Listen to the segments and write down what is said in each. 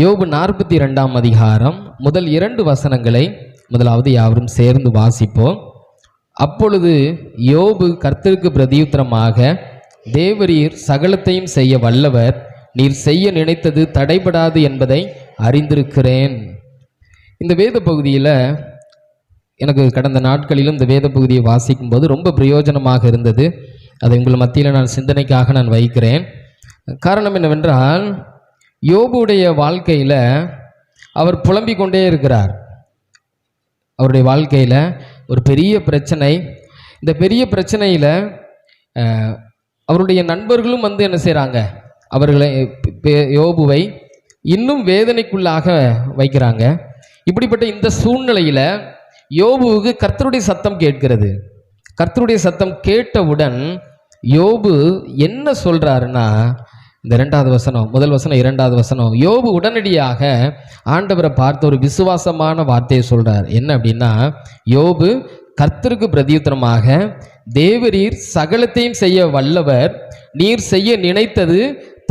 யோபு நாற்பத்தி ரெண்டாம் அதிகாரம் முதல் இரண்டு வசனங்களை முதலாவது யாவரும் சேர்ந்து வாசிப்போம். அப்பொழுது யோபு கர்த்தருக்கு பிரதியுத்தரமாக தேவரீர் சகலத்தையும் செய்ய வல்லவர் நீர் செய்ய நினைத்தது தடைபடாது என்பதை அறிந்திருக்கிறேன். இந்த வேத பகுதியில் எனக்கு கடந்த நாட்களிலும் இந்த வேத பகுதியை வாசிக்கும்போது ரொம்ப பிரயோஜனமாக இருந்தது. அதை உங்கள் மத்தியில் நான் சிந்தனைக்காக நான் வைக்கிறேன். காரணம் என்னவென்றால் யோபுடைய வாழ்க்கையில் அவர் புலம்பிக் கொண்டே இருக்கிறார். அவருடைய வாழ்க்கையில் ஒரு பெரிய பிரச்சனை. இந்த பெரிய பிரச்சனையில் அவருடைய நண்பர்களும் வந்து என்ன செய்கிறாங்க அவர்களை பே- யோபுவை இன்னும் வேதனைக்குள்ளாக வைக்கிறாங்க. இப்படிப்பட்ட இந்த சூழ்நிலையில் யோபுவுக்கு கர்த்தருடைய சத்தம் கேட்கிறது. கர்த்தருடைய சத்தம் கேட்டவுடன் யோபு என்ன சொல்கிறாருன்னா இந்த இரண்டாவது வசனம் முதல் வசனம் இரண்டாவது வசனம். யோபு உடனடியாக ஆண்டவரை பார்த்து ஒரு விசுவாசமான வார்த்தையை சொல்றார். என்ன அப்படின்னா யோபு கர்த்தருக்கு பிரதியுத்தரமாக தேவரீர் சகலத்தையும் செய்ய வல்லவர் நீர் செய்ய நினைத்தது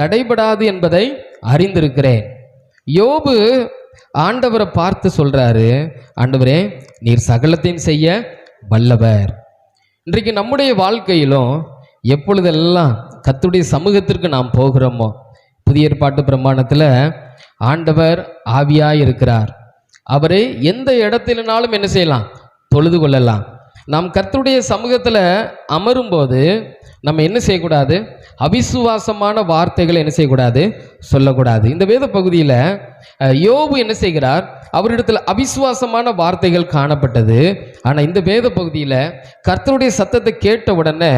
தடைபடாது என்பதை அறிந்திருக்கிறேன். யோபு ஆண்டவரை பார்த்து சொல்றாரு ஆண்டவரே நீர் சகலத்தையும் செய்ய வல்லவர். இன்றைக்கு நம்முடைய வாழ்க்கையிலும் எப்பொழுதெல்லாம் கத்துடைய சமூகத்திற்கு நாம் போகிறோமோ? புதிய ஏற்பாட்டு பிரமாணத்தில் ஆண்டவர் ஆவியாக இருக்கிறார் அவரை எந்த இடத்திலனாலும் என்ன செய்யலாம்? தொழுது கொள்ளலாம். நாம் கத்துடைய சமூகத்தில் அமரும்போது நம்ம என்ன செய்யக்கூடாது? அவிசுவாசமான வார்த்தைகளை என்ன செய்யக்கூடாது? சொல்லக்கூடாது. இந்த வேத பகுதியில் யோபு என்ன செய்கிறார்? அவரிடத்தில் அவிசுவாசமான வார்த்தைகள் காணப்பட்டது. ஆனால் இந்த வேத பகுதியில் கர்த்தருடைய சத்தத்தை கேட்ட உடனே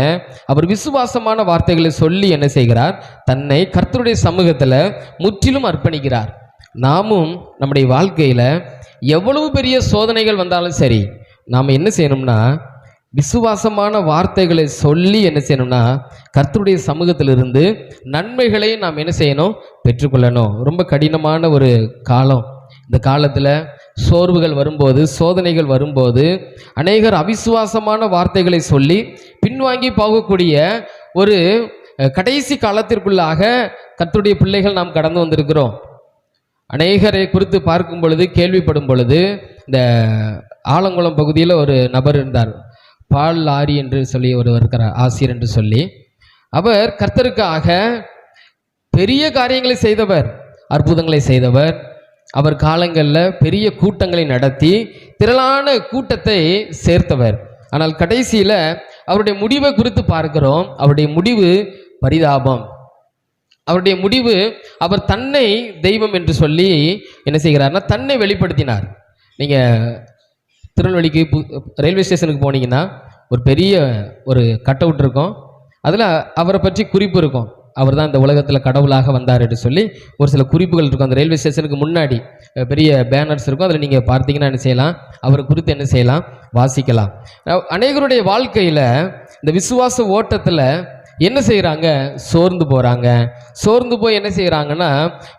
அவர் விசுவாசமான வார்த்தைகளை சொல்லி என்ன செய்கிறார்? தன்னை கர்த்தருடைய சமூகத்தில் முற்றிலும் அர்ப்பணிக்கிறார். நாமும் நம்முடைய வாழ்க்கையில் எவ்வளவு பெரிய சோதனைகள் வந்தாலும் சரி நாம் என்ன செய்யணும்னா விசுவாசமான வார்த்தைகளை சொல்லி என்ன செய்யணும்னா கர்த்தருடைய சமூகத்திலிருந்து நன்மைகளை நாம் என்ன செய்யணும் பெற்றுக்கொள்ளணும். ரொம்ப கடினமான ஒரு காலம். இந்த காலத்தில் சோர்வுகள் வரும்போது சோதனைகள் வரும்போது அநேகர் அவிசுவாசமான வார்த்தைகளை சொல்லி பின்வாங்கி போகக்கூடிய ஒரு கடைசி காலத்திற்குள்ளாக கர்த்தருடைய பிள்ளைகள் நாம் கடந்து வந்திருக்கிறோம். அநேகரை குறித்து பார்க்கும் பொழுது கேள்விப்படும் பொழுது இந்த ஆலங்குளம் பகுதியில் ஒரு நபர் இருந்தார். பால் லாரி என்று சொல்லி ஒருவர் இருக்கிறார் ஆசிரியர் என்று சொல்லி அவர் கர்த்தருக்காக பெரிய காரியங்களை செய்தவர் அற்புதங்களை செய்தவர். அவர் காலங்களில் பெரிய கூட்டங்களை நடத்தி திரளான கூட்டத்தை சேர்த்தவர். ஆனால் கடைசியில் அவருடைய முடிவை குறித்து பார்க்கிறோம். அவருடைய முடிவு பரிதாபம். அவருடைய முடிவு அவர் தன்னை தெய்வம் என்று சொல்லி என்ன செய்கிறார்னா தன்னை வெளிப்படுத்தினார். நீங்கள் திருநெல்வேலிக்கு பு ரயில்வே ஸ்டேஷனுக்கு போனீங்கன்னா ஒரு பெரிய ஒரு கட் அவுட் இருக்கும். அதில் அவரை பற்றி குறிப்பு இருக்கும். அவர் தான் இந்த உலகத்தில் கடவுளாக வந்தார் என்று சொல்லி ஒரு சில குறிப்புகள் இருக்கும். அந்த ரயில்வே ஸ்டேஷனுக்கு முன்னாடி பெரிய பேனர்ஸ் இருக்கும். அதில் நீங்கள் பார்த்தீங்கன்னா என்ன செய்யலாம்? அவரை குறித்து என்ன செய்யலாம்? வாசிக்கலாம். அநேகருடைய வாழ்க்கையில் இந்த விசுவாச ஓட்டத்தில் என்ன செய்கிறாங்க சோர்ந்து போகிறாங்க சோர்ந்து போய் என்ன செய்கிறாங்கன்னா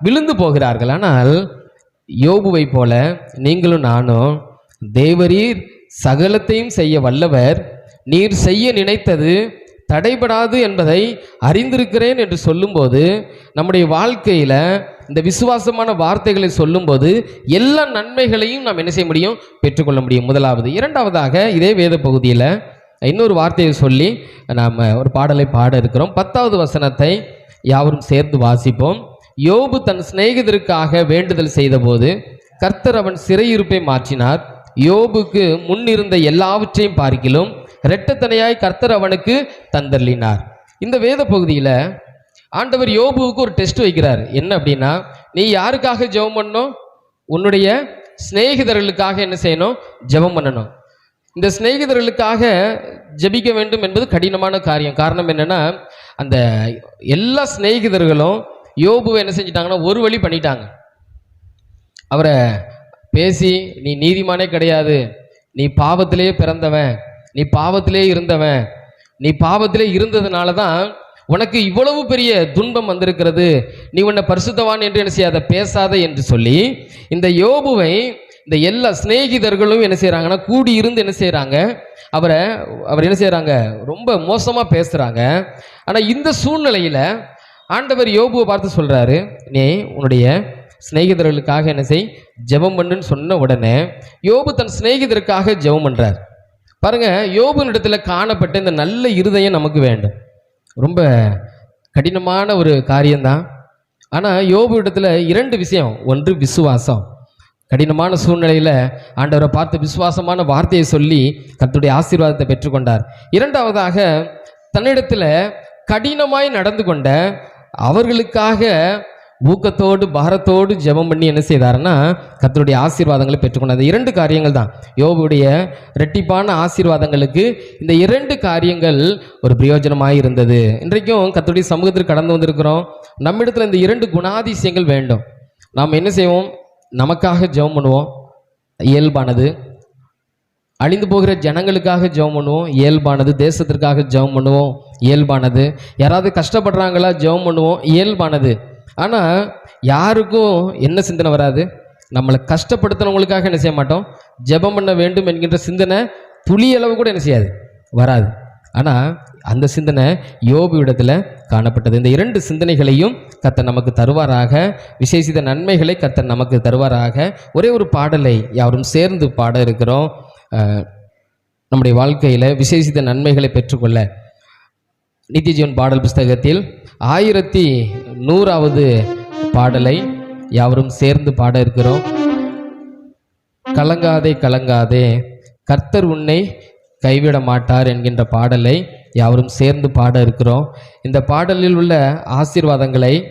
விழுந்து போகிறார்கள். ஆனால் யோபுவை போல நீங்களும் நானும் தேவரீர் சகலத்தையும் செய்ய வல்லவர். நீர் செய்ய நினைத்தது தடைபடாது என்பதை அறிந்திருக்கிறேன் என்று சொல்லும்போது நம்முடைய வாழ்க்கையில் இந்த விசுவாசமான வார்த்தைகளை சொல்லும்போது எல்லா நன்மைகளையும் நாம் என்ன செய்ய முடியும்? பெற்றுக்கொள்ள முடியும். முதலாவது இரண்டாவதாக இதே வேத பகுதியில் இன்னொரு வார்த்தையை சொல்லி நாம் ஒரு பாடலை பாட இருக்கிறோம். பத்தாவது வசனத்தை யாவரும் சேர்ந்து வாசிப்போம். யோபு தன் சிநேகிதருக்காக வேண்டுதல் செய்தபோது கர்த்தர் அவன் சிறையிருப்பை மாற்றினார். யோபுக்கு முன்னிருந்த எல்லாவற்றையும் பார்க்கிலும் இரட்டத்தனையாய் கர்த்தர் அவனுக்கு தந்தர்லினார் இந்த வேத பகுதியில் ஆண்டவர் யோபுவுக்கு ஒரு டெஸ்ட் வைக்கிறார். என்ன அப்படின்னா நீ யாருக்காக ஜெபம் பண்ணணும்? உன்னுடைய சிநேகிதர்களுக்காக என்ன செய்யணும்? ஜெபம் பண்ணணும். இந்த சிநேகிதர்களுக்காக ஜெபிக்க வேண்டும் என்பது கடினமான காரியம். காரணம் என்னென்னா அந்த எல்லா சிநேகிதர்களும் யோபுவை என்ன செஞ்சிட்டாங்கன்னா ஒரு வழி பண்ணிட்டாங்க. அவரை பேசி நீ நீதிமானே கிடையாது. நீ பாவத்திலே பிறந்தவன். நீ பாவத்திலே இருந்தவன். நீ பாவத்திலே இருந்ததுனால தான் உனக்கு இவ்வளவு பெரிய துன்பம் வந்திருக்கிறது. நீ உன்னை பரிசுத்தவான் என்று என்ன செய்யாத பேசாத என்று சொல்லி இந்த யோபுவை இந்த எல்லா சிநேகிதர்களும் என்ன செய்கிறாங்கன்னா கூடி இருந்து என்ன செய்கிறாங்க அவரை அவர் என்ன செய்கிறாங்க ரொம்ப மோசமாக பேசுகிறாங்க ஆனால் இந்த சூழ்நிலையில் ஆண்டவர் யோபுவை பார்த்து சொல்கிறாரு நீ உன்னுடைய சிநேகிதர்களுக்காக என்ன செய்? ஜெபம் பண்ணுன்னு சொன்ன உடனே யோபு தன் சிநேகிதருக்காக ஜெபம் பண்ணுறார் பாருங்க யோபுனிடத்தில் காணப்பட்ட இந்த நல்ல இருதயம் நமக்கு வேண்டும். ரொம்ப கடினமான ஒரு காரியம்தான். ஆனால் யோபு இடத்துல இரண்டு விஷயம். ஒன்று விசுவாசம். கடினமான சூழ்நிலையில் ஆண்டவரை பார்த்து விசுவாசமான வார்த்தையை சொல்லி கத்துடைய ஆசீர்வாதத்தை பெற்றுக்கொண்டார். இரண்டாவதாக தன்னிடத்தில் கடினமாய் நடந்து கொண்ட அவர்களுக்காக ஊக்கத்தோடு பாரத்தோடு ஜெபம் பண்ணி என்ன செய்தாருன்னா கத்தருடைய ஆசீர்வாதங்களை பெற்றுக்கொண்டார். இந்த இரண்டு காரியங்கள் தான். யோபுடைய ரெட்டிப்பான ஆசீர்வாதங்களுக்கு இந்த இரண்டு காரியங்கள் ஒரு பிரயோஜனமாக இருந்தது. இன்றைக்கும் கத்தருடைய சமூகத்திற்கு கடந்து வந்திருக்கிறோம். நம்மிடத்தில் இந்த இரண்டு குணாதிசயங்கள் வேண்டும். நாம் என்ன செய்வோம்? நமக்காக ஜெபம் பண்ணுவோம். இயல்பானது. அழிந்து போகிற ஜனங்களுக்காக ஜெபம் பண்ணுவோம். இயல்பானது. தேசத்திற்காக ஜெபம் பண்ணுவோம். இயல்பானது. யாராவது கஷ்டப்படுறாங்களா ஜெபம் பண்ணுவோம். இயல்பானது. ஆனால் யாருக்கும் என்ன சிந்தனை வராது? நம்மளை கஷ்டப்படுத்தினவங்களுக்காக என்ன செய்ய மாட்டோம்? ஜெபம் பண்ண வேண்டும் என்கின்ற சிந்தனை துளி அளவு கூட என்ன செய்யாது. வராது. ஆனால் அந்த சிந்தனை யோபு இடத்துல காணப்பட்டது. இந்த இரண்டு சிந்தனைகளையும் கத்த நமக்கு தருவாராக. விசேஷித நன்மைகளை கத்த நமக்கு தருவாராக. ஒரே ஒரு பாடலை யாரும் சேர்ந்து பாட இருக்கிறோம். நம்முடைய வாழ்க்கையில் விசேஷித்த நன்மைகளை பெற்றுக்கொள்ள. நித்தியஜீவன் பாடல் புஸ்தகத்தில் ஆயிரத்தி நூறாவது பாடலை யாவரும் சேர்ந்து பாட இருக்கிறோம். கலங்காதே கலங்காதே கர்த்தர் உன்னை கைவிட மாட்டார் என்கின்ற பாடலை யாவரும் சேர்ந்து பாட இருக்கிறோம். இந்த பாடலில் உள்ள ஆசீர்வாதங்களை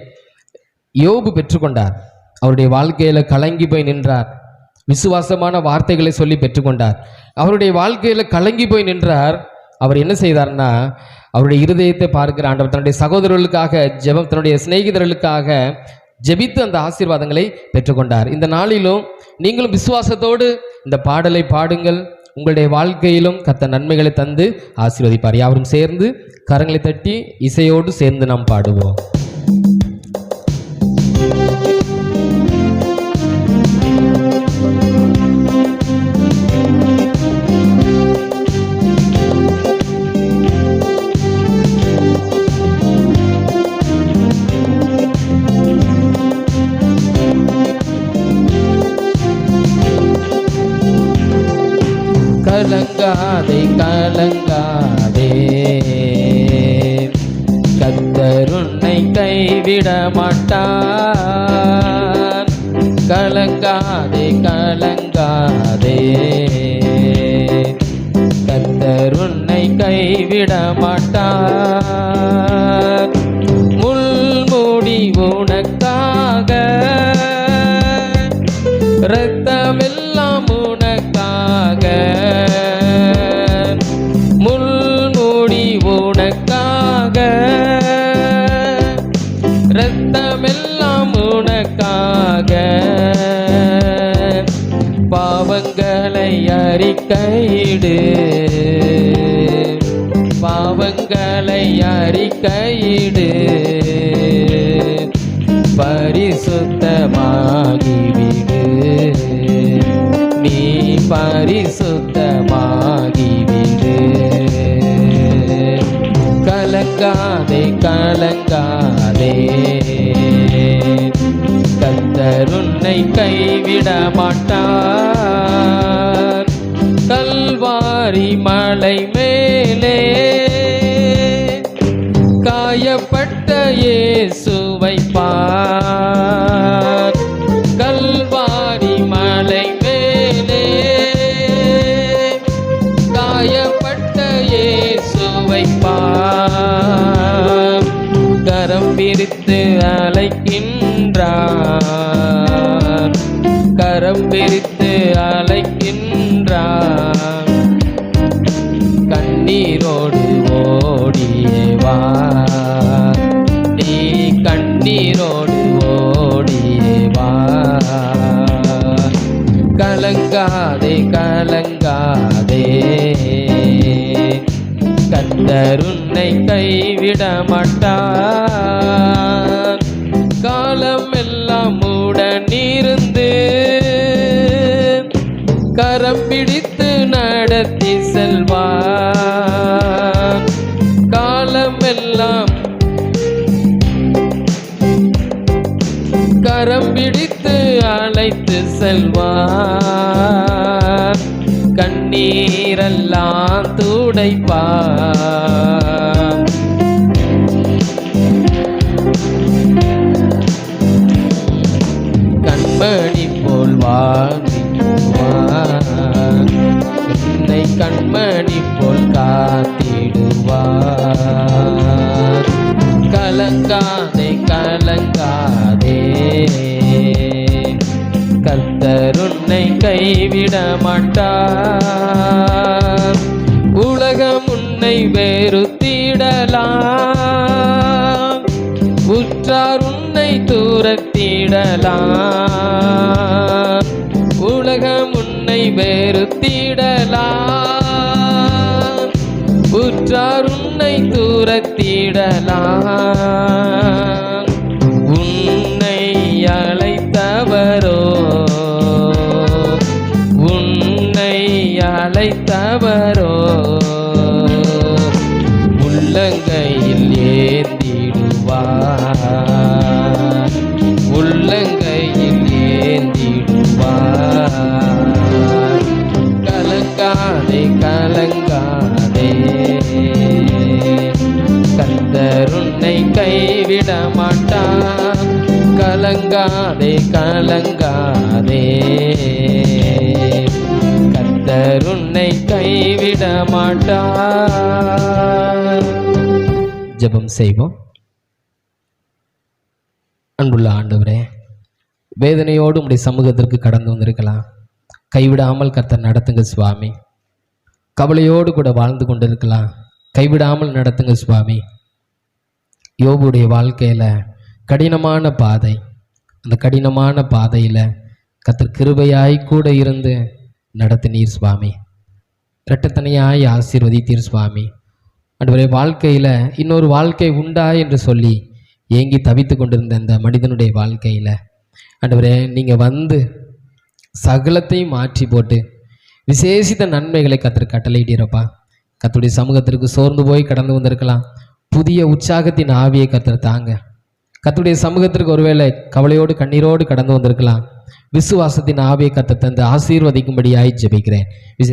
யோபு பெற்றுக்கொண்டார். அவருடைய வாழ்க்கையில் கலங்கி போய் நின்றார். விசுவாசமான வார்த்தைகளை சொல்லி பெற்றுக்கொண்டார். அவருடைய வாழ்க்கையில் கலங்கி போய் நின்றார். அவர் என்ன செய்தார்னா அவருடைய இருதயத்தை பார்க்கிற ஆண்டவர் தன்னுடைய சகோதரர்களுக்காக ஜெபம் தன்னுடைய சிநேகிதர்களுக்காக ஜெபித்து அந்த ஆசீர்வாதங்களை பெற்றுக்கொண்டார். இந்த நாளிலும் நீங்களும் விசுவாசத்தோடு இந்த பாடலை பாடுங்கள். உங்களுடைய வாழ்க்கையிலும் கத்த நன்மைகளை தந்து ஆசீர்வதிப்பார். யாவரும் சேர்ந்து கரங்களை தட்டி இசையோடு சேர்ந்து நாம் பாடுவோம். கலங்காதே கலங்காதே. கத்தருன்னை கைவிட மாட்டார். கலங்காதே கலங்காதே. கத்தருன்னை கைவிட மாட்டார். முள்முடி உனக்காக ரத்தமில்லை அறிக்கையிடு பாவங்களை அறிக்கையிடு பரிசுத்தமாகிவிடு. நீ பரிசுத்தமாகிவிடு. கலங்காதே கலங்காதே. கத்தருன்னை கைவிட மாட்டார் மலை மேலே காயப்பட்ட இயேசுவை பார். கண்ணீரோடு ஓடியே வா. கலங்காதே கலங்காதே. கத்தருன்னை கைவிட மாட்டார். காலம் எல்லாம் உடனிருந்து கரம் பிடித்து நடத்த செல்வார். கண்ணீரெல்லாம் துடைப்பார். உன்னை வெறுத்திடலாம். உற்றார் உன்னை தூரத்திடலாம். உலகம் உன்னை வெறுத்திடலாம். உற்றார் உன்னை தூரத்திடலாம். கலங்காதே கலங்காதே. கத்தருன்னை கைவிட மாட்டார். ஜெபம் செய்வோம். அன்புள்ள ஆண்டவரே வேதனையோடு உடைய சமூகத்திற்கு கடந்து வந்திருக்கலாம். கைவிடாமல் கர்த்தர் நடத்துங்க சுவாமி. கவலையோடு கூட வாழ்ந்து கொண்டிருக்கலாம். கைவிடாமல் நடத்துங்க சுவாமி. யோபுடைய வாழ்க்கையில் கடினமான பாதை. அந்த கடினமான பாதையில் கத்தர் கிருபையாய் கூட இருந்து நடத்தினீர் சுவாமி. இரட்டத்தனையாய் ஆசீர்வதித்தீர் சுவாமி. அன்றுவரே வாழ்க்கையில் இன்னொரு வாழ்க்கை உண்டா என்று சொல்லி ஏங்கி தவித்து கொண்டிருந்த இந்த மனிதனுடைய வாழ்க்கையில் அன்றுவரே நீங்கள் வந்து சகலத்தையும் மாற்றி போட்டு விசேஷித்த நன்மைகளை கத்தர் கட்டளையிட்டீரப்பா கத்தருடைய சமூகத்திற்கு சோர்ந்து போய் கடந்து வந்திருக்கலாம். புதிய உற்சாகத்தின் ஆவியை கத்தர் தாங்க. கத்துடைய சமூகத்திற்கு ஒருவேளை கவலையோடு கண்ணீரோடு கடந்து வந்திருக்கலாம். விசுவாசத்தின் ஆவியை கத்த தந்து ஆசீர்வதிக்கும்படியாய் ஜெபிக்கிறேன். விசே-